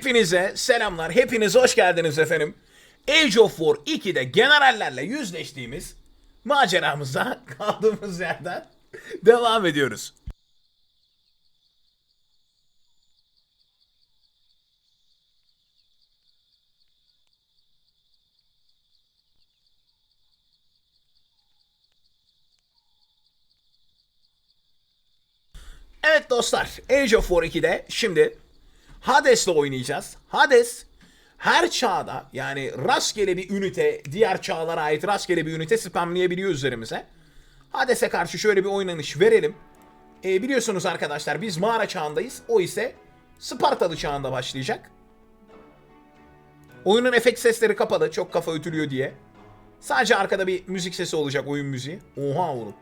Hepinize selamlar. Hepiniz hoş geldiniz efendim. Age of War 2'de generallerle yüzleştiğimiz maceramıza kaldığımız yerden devam ediyoruz. Evet dostlar, Age of War 2'de şimdi Hades'le oynayacağız. Hades her çağda yani rastgele bir ünite, diğer çağlara ait rastgele bir ünite spamlayabiliyor üzerimize. Hades'e karşı şöyle bir oynanış verelim. E, biliyorsunuz arkadaşlar biz mağara çağındayız. O ise Spartalı çağında başlayacak. Oyunun efekt sesleri kapalı. Çok kafa ötülüyor diye. Sadece arkada bir müzik sesi olacak oyun müziği. Oha oğlum.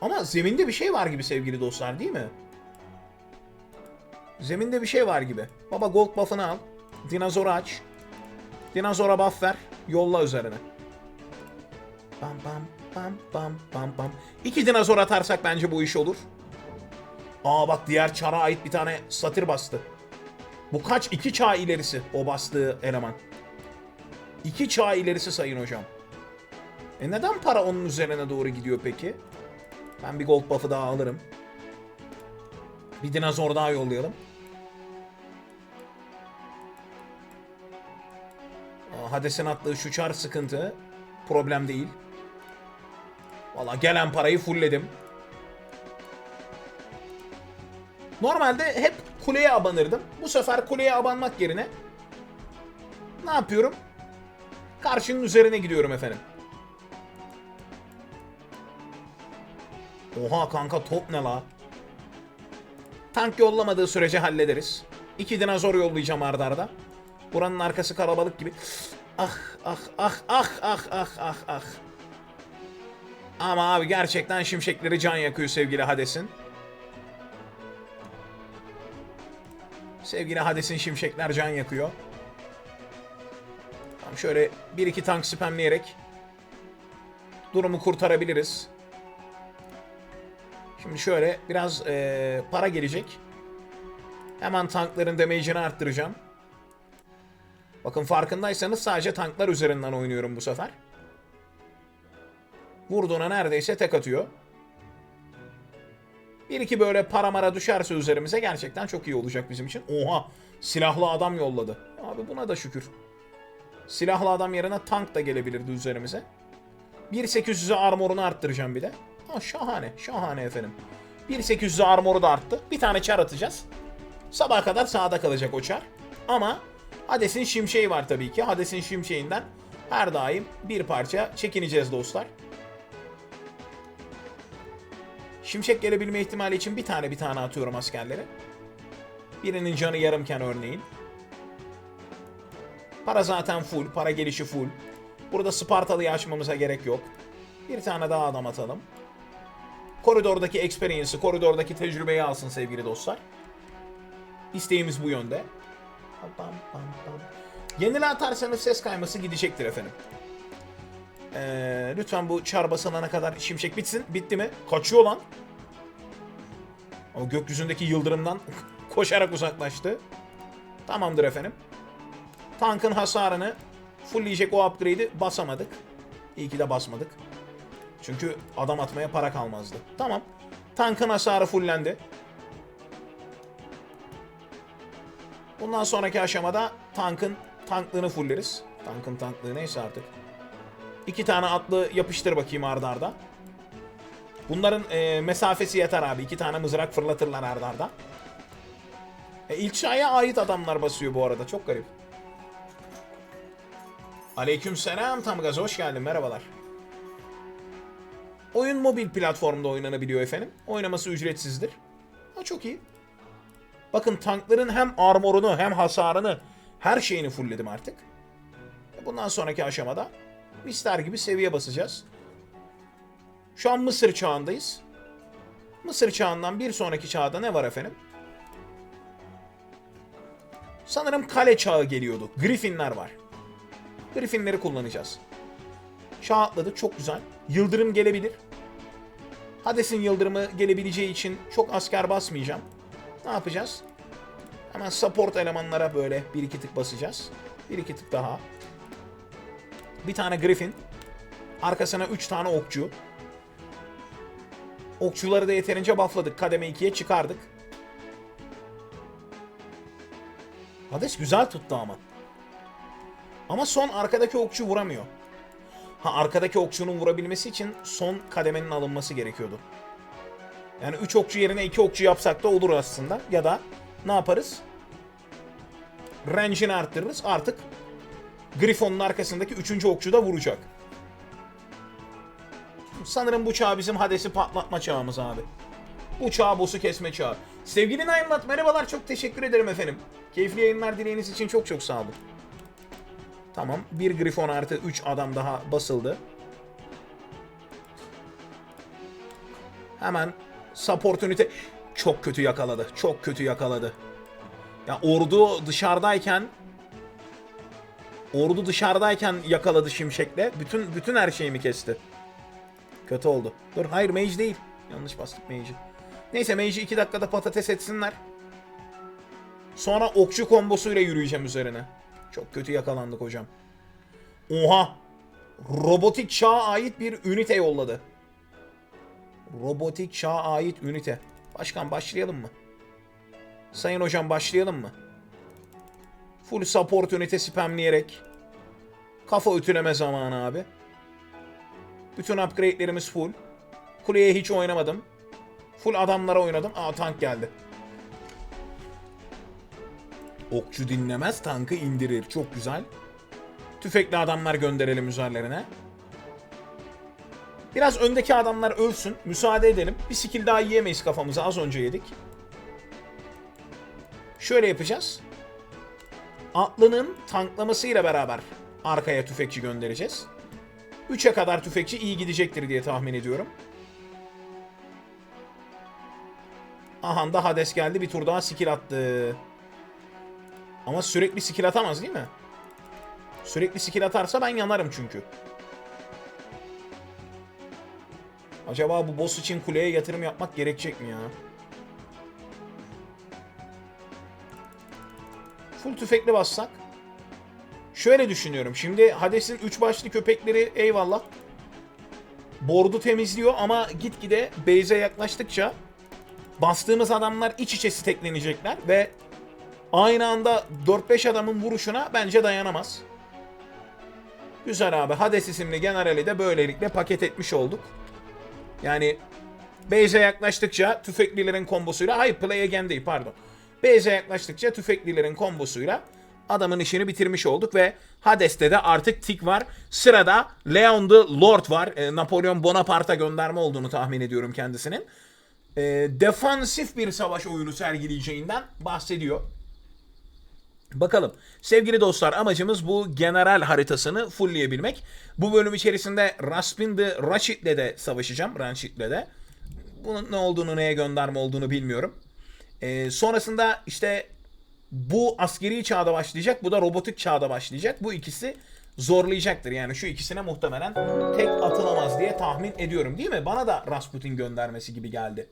Ama zeminde bir şey var gibi sevgili dostlar değil mi? Zeminde bir şey var gibi. Baba gold buff'ını al. Dinozoru aç. Dinozora buff ver. Yolla üzerine. Bam bam bam bam bam bam. İki dinozor atarsak bence bu iş olur. Aa bak diğer çara ait bir tane satır bastı. Bu kaç? iki çağ ilerisi o bastığı eleman. İki çağ ilerisi sayın hocam. E neden para onun üzerine doğru gidiyor peki? Ben bir gold buff'ı daha alırım. Bir dinozor daha yollayalım. Hades'in attığı şu çar sıkıntı. Problem değil. Valla gelen parayı fullledim. Normalde hep kuleye abanırdım. Bu sefer kuleye abanmak yerine ne yapıyorum? Karşının üzerine gidiyorum efendim. Oha kanka top ne la? Tank yollamadığı sürece hallederiz. İki dinozor yollayacağım ardarda. arda. Buranın arkası kalabalık gibi. Ah ah ah ah ah ah ah ah. Ama abi gerçekten şimşekleri can yakıyor sevgili Hades'in. Sevgili Hades'in şimşekler can yakıyor. Tamam şöyle bir iki tank spamleyerek durumu kurtarabiliriz. Şimdi şöyle biraz eee, para gelecek. Hemen tankların damage'ini arttıracağım. Bakın farkındaysanız sadece tanklar üzerinden oynuyorum bu sefer. Vurduğuna neredeyse tek atıyor. Bir iki böyle para mara düşerse üzerimize gerçekten çok iyi olacak bizim için. Oha silahlı adam yolladı. Abi buna da şükür. Silahlı adam yerine tank da gelebilirdi üzerimize. 1.800'e armorunu arttıracağım bir de. Ha, şahane, şahane efendim. 1.800'e armoru da arttı. Bir tane çar atacağız. Sabaha kadar sağda kalacak o çar. Ama Hades'in şimşeği var tabii ki. Hades'in şimşeğinden her daim bir parça çekineceğiz dostlar. Şimşek gelebilme ihtimali için bir tane bir tane atıyorum askerlere. Birinin canı yarımken örneğin. Para zaten full, para gelişi full. Burada Spartalı'yı açmamıza gerek yok. Bir tane daha adam atalım. Koridordaki experience'ı, koridordaki tecrübeyi alsın sevgili dostlar. İsteğimiz bu yönde. Yenile atarsanız ses kayması gidecektir efendim. Ee, lütfen bu çar basılana kadar şimşek bitsin. Bitti mi? Kaçıyor lan. O gökyüzündeki yıldırımdan koşarak uzaklaştı. Tamamdır efendim. Tankın hasarını fullleyecek o upgrade'i basamadık. İyi ki de basmadık. Çünkü adam atmaya para kalmazdı. Tamam. Tankın hasarı fullendi. Bundan sonraki aşamada tankın tanklığını fulleriz. Tankın tanklığı neyse artık. İki tane atlı yapıştır bakayım ardarda. arda. Bunların e, mesafesi yeter abi. İki tane mızrak fırlatırlar ardarda. arda. E, ilk şaya ait adamlar basıyor bu arada. Çok garip. Aleyküm selam tam gaz hoş geldin merhabalar. Oyun mobil platformda oynanabiliyor efendim. Oynaması ücretsizdir. Ha çok iyi. Bakın tankların hem armorunu hem hasarını her şeyini fullledim artık. Bundan sonraki aşamada mister gibi seviye basacağız. Şu an Mısır çağındayız. Mısır çağından bir sonraki çağda ne var efendim? Sanırım kale çağı geliyordu. Griffinler var. Griffinleri kullanacağız. Çağ atladı çok güzel. Yıldırım gelebilir. Hades'in yıldırımı gelebileceği için çok asker basmayacağım. Ne yapacağız? Hemen support elemanlara böyle bir iki tık basacağız. Bir iki tık daha. Bir tane Griffin. Arkasına 3 tane okçu. Okçuları da yeterince buffladık. Kademe 2'ye çıkardık. Hades güzel tuttu ama. Ama son arkadaki okçu vuramıyor. Ha arkadaki okçunun vurabilmesi için son kademenin alınması gerekiyordu. Yani 3 okçu yerine 2 okçu yapsak da olur aslında. Ya da ne yaparız? Range'ini arttırırız. Artık Griffon'un arkasındaki 3. okçu da vuracak. Sanırım bu çağ bizim Hades'i patlatma çağımız abi. Bu çağ boss'u kesme çağı. Sevgili Naimlat merhabalar çok teşekkür ederim efendim. Keyifli yayınlar dileğiniz için çok çok sağ olun. Tamam bir Griffon artı 3 adam daha basıldı. Hemen support ünite çok kötü yakaladı. Çok kötü yakaladı. Ya ordu dışarıdayken ordu dışarıdayken yakaladı şimşekle. Bütün bütün her şeyimi kesti. Kötü oldu. Dur hayır mage değil. Yanlış bastık mage'i. Neyse mage'i 2 dakikada patates etsinler. Sonra okçu kombosuyla yürüyeceğim üzerine. Çok kötü yakalandık hocam. Oha! Robotik çağa ait bir ünite yolladı. Robotik çağa ait ünite. Başkan başlayalım mı? Sayın hocam başlayalım mı? Full support ünite spamleyerek. Kafa ütüleme zamanı abi. Bütün upgrade'lerimiz full. Kuleye hiç oynamadım. Full adamlara oynadım. Aa tank geldi. Okçu dinlemez, tankı indirir. Çok güzel. Tüfekli adamlar gönderelim üzerlerine. Biraz öndeki adamlar ölsün. Müsaade edelim. Bir skill daha yiyemeyiz kafamıza. Az önce yedik. Şöyle yapacağız. Atlının tanklamasıyla beraber arkaya tüfekçi göndereceğiz. 3'e kadar tüfekçi iyi gidecektir diye tahmin ediyorum. Aha da Hades geldi. Bir tur daha skill attı. Ama sürekli skill atamaz değil mi? Sürekli skill atarsa ben yanarım çünkü. Acaba bu boss için kuleye yatırım yapmak gerekecek mi ya? Full tüfekli bassak. Şöyle düşünüyorum. Şimdi Hades'in 3 başlı köpekleri eyvallah. Bordu temizliyor ama gitgide base'e yaklaştıkça bastığımız adamlar iç içe steklenecekler ve aynı anda 4-5 adamın vuruşuna bence dayanamaz. Güzel abi. Hades isimli generali de böylelikle paket etmiş olduk. Yani base'e yaklaştıkça tüfeklilerin kombosuyla hayır play again değil pardon. Base'e yaklaştıkça tüfeklilerin kombosuyla adamın işini bitirmiş olduk ve Hades'te de artık tik var. Sırada Leon the Lord var. E, Napolyon Bonaparte'a gönderme olduğunu tahmin ediyorum kendisinin. E, defansif bir savaş oyunu sergileyeceğinden bahsediyor. Bakalım. Sevgili dostlar amacımız bu general haritasını fullleyebilmek. Bu bölüm içerisinde Raspin the Rashid'le de savaşacağım. Rashid'le de. Bunun ne olduğunu neye gönderme olduğunu bilmiyorum. Ee, sonrasında işte bu askeri çağda başlayacak. Bu da robotik çağda başlayacak. Bu ikisi zorlayacaktır. Yani şu ikisine muhtemelen tek atılamaz diye tahmin ediyorum değil mi? Bana da Rasputin göndermesi gibi geldi.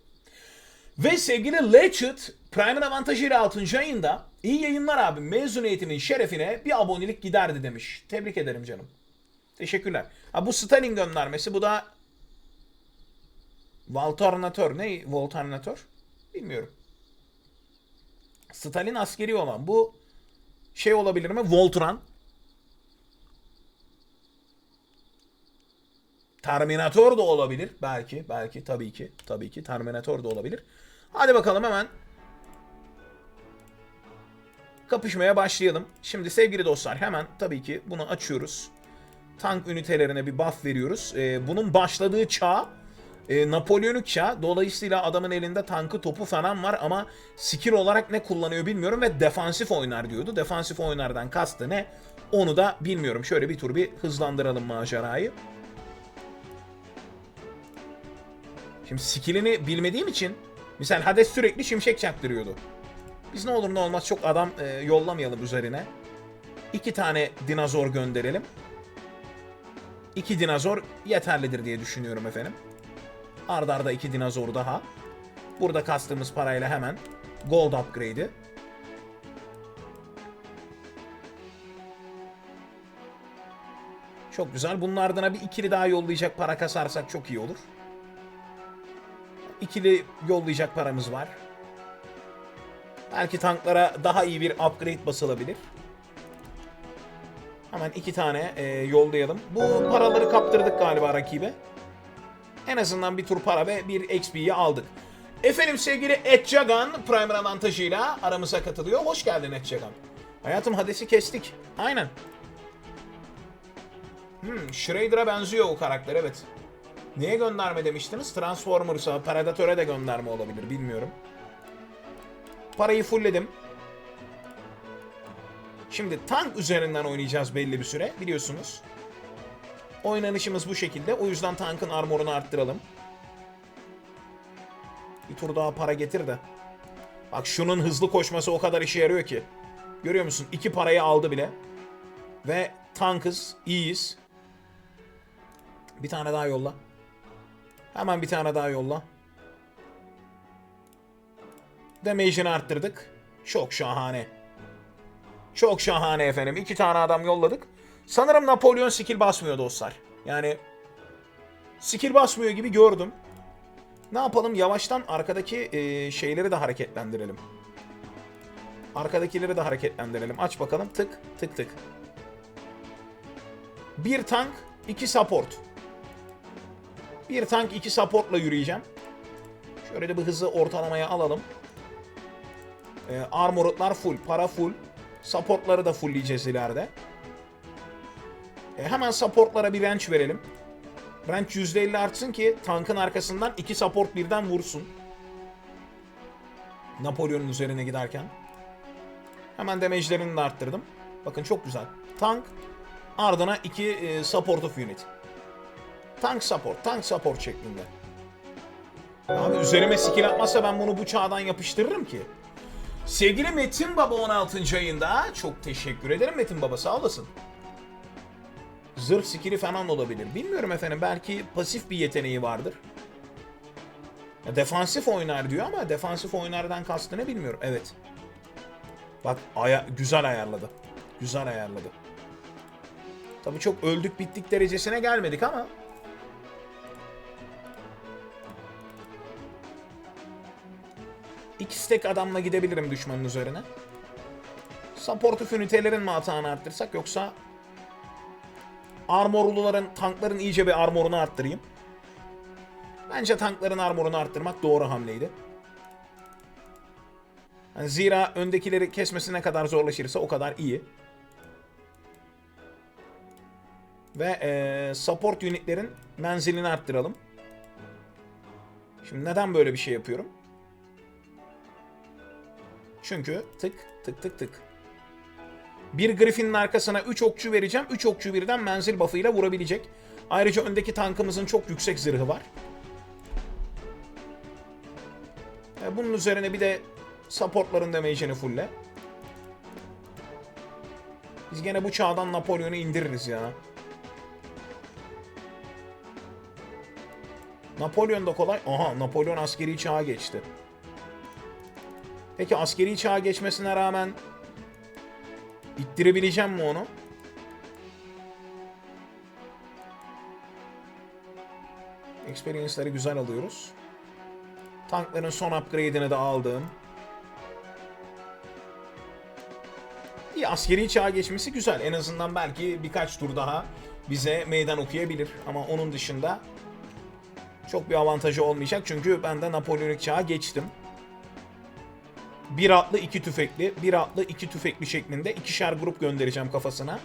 Ve sevgili Legend Prime'ın avantajıyla 6. ayında iyi yayınlar abi mezuniyetimin şerefine bir abonelik giderdi demiş. Tebrik ederim canım. Teşekkürler. Ha bu Stalin göndermesi bu da Voltarnatör ne? Voltarnatör? Bilmiyorum. Stalin askeri olan bu şey olabilir mi? Voltran. Terminator da olabilir. Belki, belki, tabii ki. Tabii ki Terminator da olabilir. Hadi bakalım hemen kapışmaya başlayalım. Şimdi sevgili dostlar hemen tabii ki bunu açıyoruz. Tank ünitelerine bir buff veriyoruz. Ee, bunun başladığı çağ e, Napolyonik çağ. Dolayısıyla adamın elinde tankı topu falan var ama skill olarak ne kullanıyor bilmiyorum ve defansif oynar diyordu. Defansif oynardan kastı ne? Onu da bilmiyorum. Şöyle bir tur bir hızlandıralım macerayı. Şimdi skillini bilmediğim için mesela Hades sürekli şimşek çaktırıyordu. Biz ne olur ne olmaz çok adam e, yollamayalım üzerine. İki tane dinozor gönderelim. İki dinozor yeterlidir diye düşünüyorum efendim. Arda arda iki dinozor daha. Burada kastığımız parayla hemen gold upgrade'i. Çok güzel. Bunun ardına bir ikili daha yollayacak para kasarsak çok iyi olur. İkili yollayacak paramız var. Belki tanklara daha iyi bir upgrade basılabilir. Hemen iki tane e, yollayalım. Bu paraları kaptırdık galiba rakibe. En azından bir tur para ve bir XP'yi aldık. Efendim sevgili Etçagan Primer avantajıyla aramıza katılıyor. Hoş geldin Etçagan. Hayatım Hades'i kestik. Aynen. Hmm, Shredder'a benziyor o karakter evet. Niye gönderme demiştiniz? Transformers'a, Predator'e de gönderme olabilir bilmiyorum. Parayı fullledim. Şimdi tank üzerinden oynayacağız belli bir süre biliyorsunuz. Oynanışımız bu şekilde. O yüzden tankın armorunu arttıralım. Bir tur daha para getir de. Bak şunun hızlı koşması o kadar işe yarıyor ki. Görüyor musun? İki parayı aldı bile. Ve tankız, iyiyiz. Bir tane daha yolla. Hemen bir tane daha yolla. Damage'ini arttırdık. Çok şahane. Çok şahane efendim. İki tane adam yolladık. Sanırım Napolyon skill basmıyor dostlar. Yani skill basmıyor gibi gördüm. Ne yapalım? Yavaştan arkadaki e, şeyleri de hareketlendirelim. Arkadakileri de hareketlendirelim. Aç bakalım. Tık tık tık. Bir tank, iki support. Bir tank, iki supportla yürüyeceğim. Şöyle de bir hızı ortalamaya alalım. E, armorutlar full, para full. Supportları da fullleyeceğiz ileride. E, hemen supportlara bir wrench verelim. Wrench %50 artsın ki tankın arkasından iki support birden vursun. Napolyon'un üzerine giderken. Hemen damage'lerini de arttırdım. Bakın çok güzel. Tank ardına iki e, support of unit. Tank support, tank support şeklinde. Abi üzerime skill atmazsa ben bunu bu çağdan yapıştırırım ki. Sevgili Metin Baba 16. ayında çok teşekkür ederim Metin Baba sağ olasın. Zırh skill'i falan olabilir. Bilmiyorum efendim belki pasif bir yeteneği vardır. Ya defansif oynar diyor ama defansif oynardan kastı ne bilmiyorum. Evet. Bak aya güzel ayarladı. Güzel ayarladı. Tabii çok öldük bittik derecesine gelmedik ama İki stack adamla gidebilirim düşmanın üzerine. Supportif ünitelerin mi hatanı arttırsak yoksa armorluların, tankların iyice bir armorunu arttırayım. Bence tankların armorunu arttırmak doğru hamleydi. Yani zira öndekileri kesmesi ne kadar zorlaşırsa o kadar iyi. Ve ee, support unitlerin menzilini arttıralım. Şimdi neden böyle bir şey yapıyorum? Çünkü tık tık tık tık. Bir Griffin'in arkasına 3 okçu vereceğim. 3 okçu birden menzil buff'ıyla vurabilecek. Ayrıca öndeki tankımızın çok yüksek zırhı var. E, Bunun üzerine bir de supportların damage'ini fulle. Biz gene bu çağdan Napolyon'u indiririz ya. Napolyon da kolay. Aha Napolyon askeri çağa geçti. Peki askeri çağa geçmesine rağmen ittirebileceğim mi onu? Experience'ları güzel alıyoruz. Tankların son upgrade'ini de aldım. Bir askeri çağa geçmesi güzel. En azından belki birkaç tur daha bize meydan okuyabilir. Ama onun dışında çok bir avantajı olmayacak. Çünkü ben de Napolyonik çağa geçtim. Bir atlı iki tüfekli, bir atlı iki tüfekli şeklinde ikişer grup göndereceğim kafasına.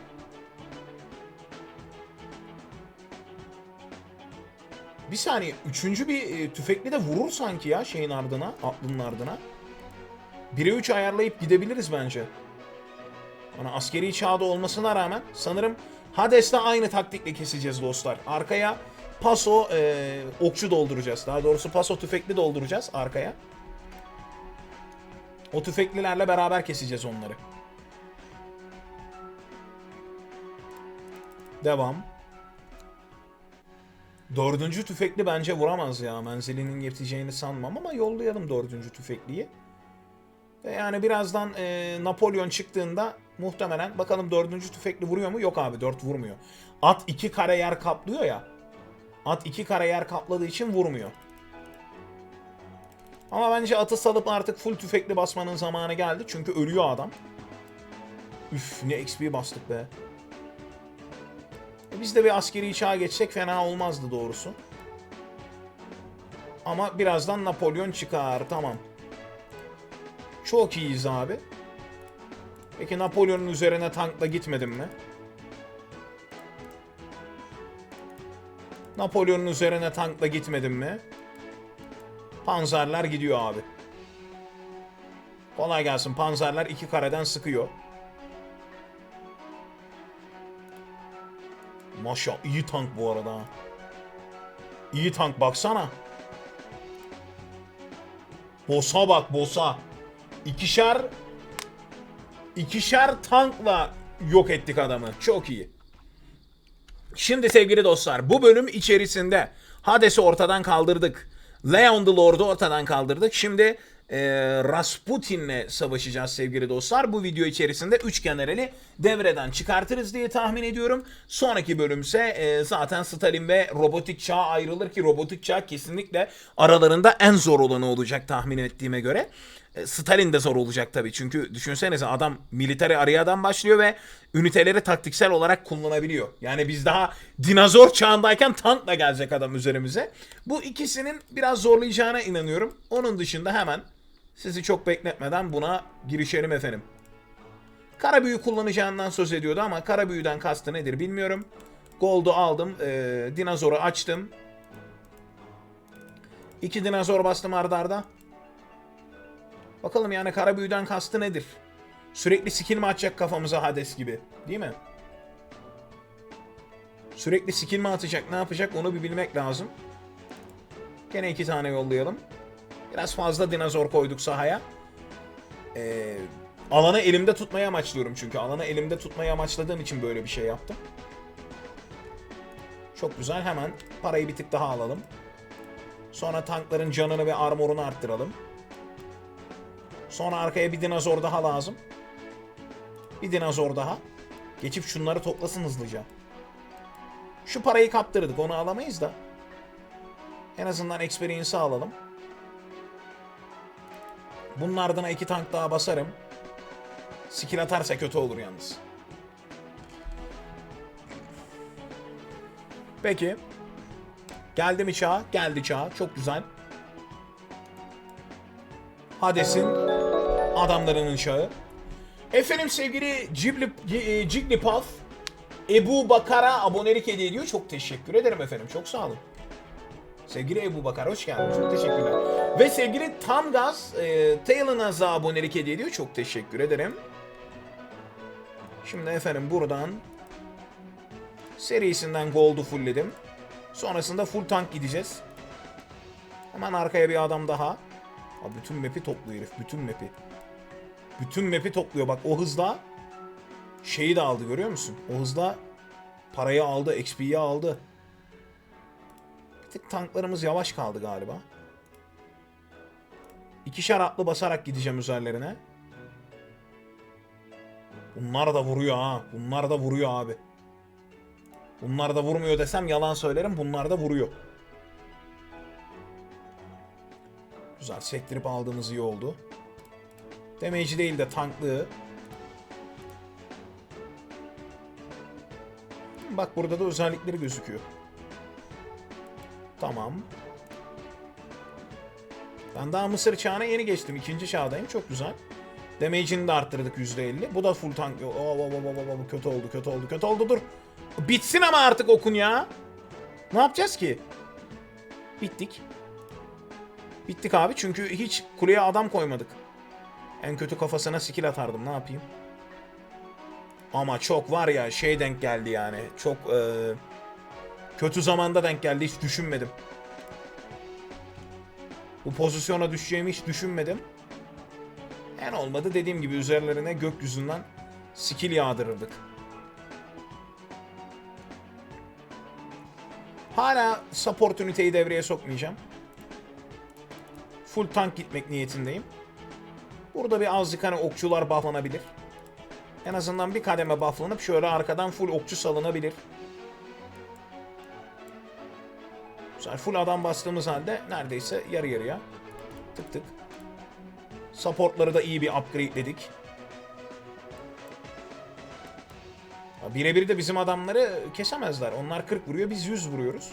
Bir saniye, üçüncü bir e, tüfekli de vurur sanki ya şeyin ardına, atlının ardına. 1'e 3 ayarlayıp gidebiliriz bence. Bana askeri çağda olmasına rağmen sanırım Hades'le aynı taktikle keseceğiz dostlar. Arkaya paso e, okçu dolduracağız. Daha doğrusu paso tüfekli dolduracağız arkaya. O tüfeklilerle beraber keseceğiz onları. Devam. Dördüncü tüfekli bence vuramaz ya. Menzilinin yeteceğini sanmam ama yollayalım dördüncü tüfekliyi. Ve yani birazdan e, Napolyon çıktığında muhtemelen bakalım dördüncü tüfekli vuruyor mu? Yok abi dört vurmuyor. At iki kare yer kaplıyor ya. At iki kare yer kapladığı için vurmuyor. Ama bence atı salıp artık full tüfekli basmanın zamanı geldi. Çünkü ölüyor adam. Üf ne XP bastık be. E biz de bir askeri çağa geçsek fena olmazdı doğrusu. Ama birazdan Napolyon çıkar. Tamam. Çok iyiyiz abi. Peki Napolyon'un üzerine tankla gitmedim mi? Napolyon'un üzerine tankla gitmedim mi? Panzerler gidiyor abi. Kolay gelsin. Panzerler iki kareden sıkıyor. Maşa iyi tank bu arada. İyi tank baksana. Boss'a bak boss'a. İkişer ikişer tankla yok ettik adamı. Çok iyi. Şimdi sevgili dostlar bu bölüm içerisinde Hades'i ortadan kaldırdık. Leon the Lord'u ortadan kaldırdık. Şimdi e, Rasputin'le savaşacağız sevgili dostlar. Bu video içerisinde 3 generali devreden çıkartırız diye tahmin ediyorum. Sonraki bölümse e, zaten Stalin ve robotik çağ ayrılır ki robotik çağ kesinlikle aralarında en zor olanı olacak tahmin ettiğime göre. E, Stalin de zor olacak tabii. Çünkü düşünsenize adam military arayadan başlıyor ve üniteleri taktiksel olarak kullanabiliyor. Yani biz daha dinozor çağındayken tankla gelecek adam üzerimize. Bu ikisinin biraz zorlayacağına inanıyorum. Onun dışında hemen sizi çok bekletmeden buna girişelim efendim. Kara büyü kullanacağından söz ediyordu ama kara büyüden kastı nedir bilmiyorum. Gold'u aldım. E, dinozoru açtım. İki dinozor bastım ardarda. arda. Bakalım yani kara büyüden kastı nedir? Sürekli skill mi atacak kafamıza Hades gibi? Değil mi? Sürekli skill mi atacak ne yapacak onu bir bilmek lazım. Gene iki tane yollayalım. Biraz fazla dinozor koyduk sahaya. Ee, alanı elimde tutmayı amaçlıyorum çünkü. Alanı elimde tutmayı amaçladığım için böyle bir şey yaptım. Çok güzel hemen parayı bir tık daha alalım. Sonra tankların canını ve armorunu arttıralım. Sonra arkaya bir dinozor daha lazım. Bir dinozor daha. Geçip şunları toplasın hızlıca. Şu parayı kaptırdık onu alamayız da. En azından experience'ı alalım. Bunun ardına iki tank daha basarım. Skill atarsa kötü olur yalnız. Peki. Geldi mi çağ? Geldi çağ. Çok güzel. Hades'in adamlarının çağı. Efendim sevgili Cibli, e, Jigglypuff Ebu Bakar'a abonelik hediye ediyor. Çok teşekkür ederim efendim. Çok sağ olun. Sevgili Ebu Bakar hoş geldin. Çok teşekkürler. Ve sevgili Tam Gaz e, Taylor'ınıza abonelik hediye ediyor. Çok teşekkür ederim. Şimdi efendim buradan serisinden Gold'u fullledim. Sonrasında full tank gideceğiz. Hemen arkaya bir adam daha. Abi bütün map'i topluyor herif. Bütün map'i. Bütün map'i topluyor. Bak o hızla şeyi de aldı görüyor musun? O hızla parayı aldı. XP'yi aldı. Bir tık tanklarımız yavaş kaldı galiba. İkişer atlı basarak gideceğim üzerlerine. Bunlar da vuruyor ha. Bunlar da vuruyor abi. Bunlar da vurmuyor desem yalan söylerim. Bunlar da vuruyor. Güzel sektirip aldığımız iyi oldu. Damage'i değil de tanklığı. Bak burada da özellikleri gözüküyor. Tamam. Ben daha Mısır çağına yeni geçtim. İkinci çağdayım. Çok güzel. Damage'ini de arttırdık %50. Bu da full tank. Oo, oo, oo, oo, kötü oldu, kötü oldu, kötü oldu. Dur. Bitsin ama artık okun ya. Ne yapacağız ki? Bittik. Bittik abi çünkü hiç kuleye adam koymadık. En kötü kafasına skill atardım ne yapayım. Ama çok var ya şey denk geldi yani. Çok e, kötü zamanda denk geldi hiç düşünmedim. Bu pozisyona düşeceğimi hiç düşünmedim. En olmadı dediğim gibi üzerlerine gökyüzünden skill yağdırırdık. Hala support üniteyi devreye sokmayacağım. Full tank gitmek niyetindeyim. Burada bir azıcık hani okçular bufflanabilir. En azından bir kademe bufflanıp şöyle arkadan full okçu salınabilir. Güzel full adam bastığımız halde neredeyse yarı yarıya. Tık tık. Supportları da iyi bir upgrade'ledik. Birebir de bizim adamları kesemezler. Onlar 40 vuruyor, biz 100 vuruyoruz.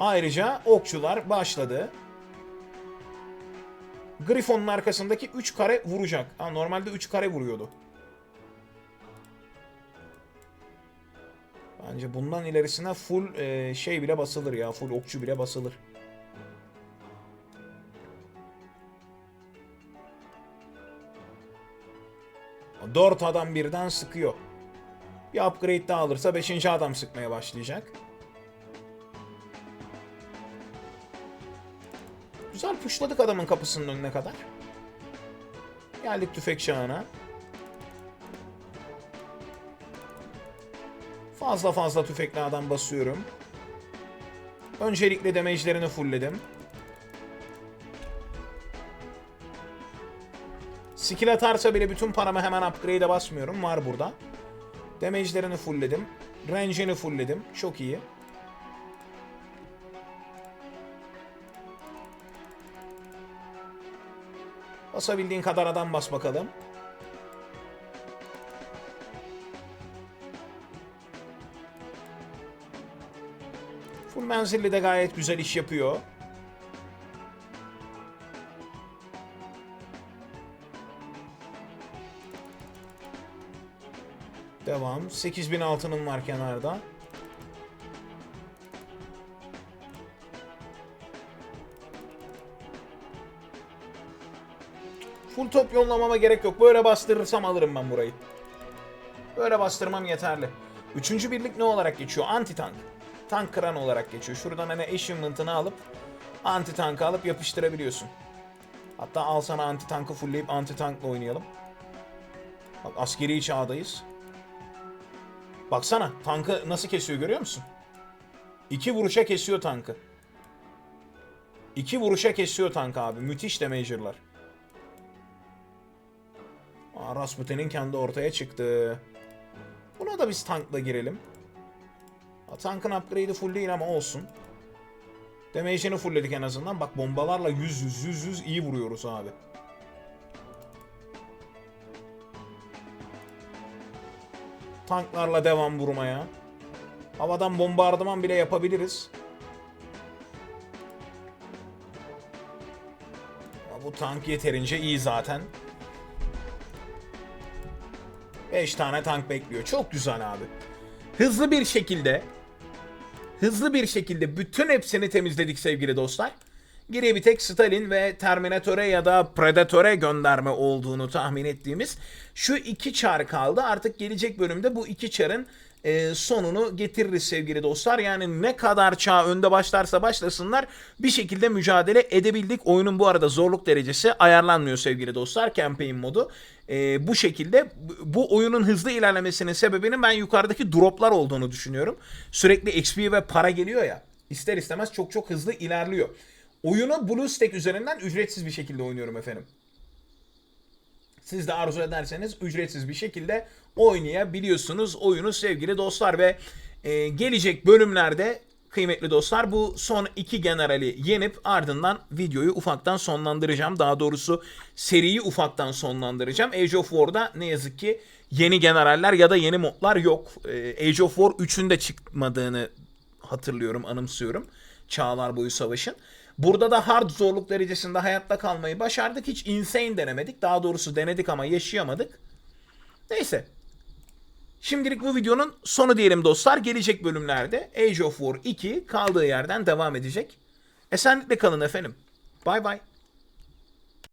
Ayrıca okçular başladı. Griffon'un arkasındaki 3 kare vuracak. Ha, normalde 3 kare vuruyordu. Bence bundan ilerisine full e, şey bile basılır ya. Full okçu bile basılır. Dört adam birden sıkıyor. Bir upgrade daha alırsa 5. adam sıkmaya başlayacak. Güzel pushladık adamın kapısının önüne kadar. Geldik tüfek çağına. Fazla fazla tüfekli adam basıyorum. Öncelikle damage'lerini fullledim. Skill atarsa bile bütün paramı hemen upgrade'e basmıyorum. Var burada. Damage'lerini fullledim. Range'ini fullledim. Çok iyi. Basabildiğin kadar adam bas bakalım. Full menzilli de gayet güzel iş yapıyor. Devam. 8000 altının var kenarda. Full top yollamama gerek yok. Böyle bastırırsam alırım ben burayı. Böyle bastırmam yeterli. Üçüncü birlik ne olarak geçiyor? Anti tank. Tank kıran olarak geçiyor. Şuradan hani achievement'ını alıp anti tankı alıp yapıştırabiliyorsun. Hatta al sana anti tankı fullleyip anti tankla oynayalım. Bak askeri çağdayız. Baksana tankı nasıl kesiyor görüyor musun? İki vuruşa kesiyor tankı. İki vuruşa kesiyor tank abi. Müthiş damager'lar. Aa, Rasputin'in kendi ortaya çıktı. Buna da biz tankla girelim. Ha, tankın upgrade'i full değil ama olsun. Damage'ini fullledik en azından. Bak bombalarla 100 100 100 100 iyi vuruyoruz abi. Tanklarla devam vurmaya. Havadan bombardıman bile yapabiliriz. Bu tank yeterince iyi zaten. 5 tane tank bekliyor. Çok güzel abi. Hızlı bir şekilde hızlı bir şekilde bütün hepsini temizledik sevgili dostlar. Geriye bir tek Stalin ve Terminator'e ya da Predator'e gönderme olduğunu tahmin ettiğimiz şu iki çar kaldı. Artık gelecek bölümde bu iki çarın e, sonunu getiririz sevgili dostlar. Yani ne kadar çağ önde başlarsa başlasınlar bir şekilde mücadele edebildik. Oyunun bu arada zorluk derecesi ayarlanmıyor sevgili dostlar. Campaign modu. E, bu şekilde bu oyunun hızlı ilerlemesinin sebebinin ben yukarıdaki droplar olduğunu düşünüyorum. Sürekli XP ve para geliyor ya. İster istemez çok çok hızlı ilerliyor. Oyunu BlueStack üzerinden ücretsiz bir şekilde oynuyorum efendim. Siz de arzu ederseniz ücretsiz bir şekilde oynayabiliyorsunuz oyunu sevgili dostlar ve e, gelecek bölümlerde kıymetli dostlar bu son iki generali yenip ardından videoyu ufaktan sonlandıracağım. Daha doğrusu seriyi ufaktan sonlandıracağım. Age of War'da ne yazık ki yeni generaller ya da yeni modlar yok. E, Age of War 3'ün de çıkmadığını hatırlıyorum, anımsıyorum. Çağlar boyu savaşın. Burada da hard zorluk derecesinde hayatta kalmayı başardık. Hiç insane denemedik. Daha doğrusu denedik ama yaşayamadık. Neyse. Şimdilik bu videonun sonu diyelim dostlar. Gelecek bölümlerde Age of War 2 kaldığı yerden devam edecek. Esenlikle kalın efendim. Bay bay.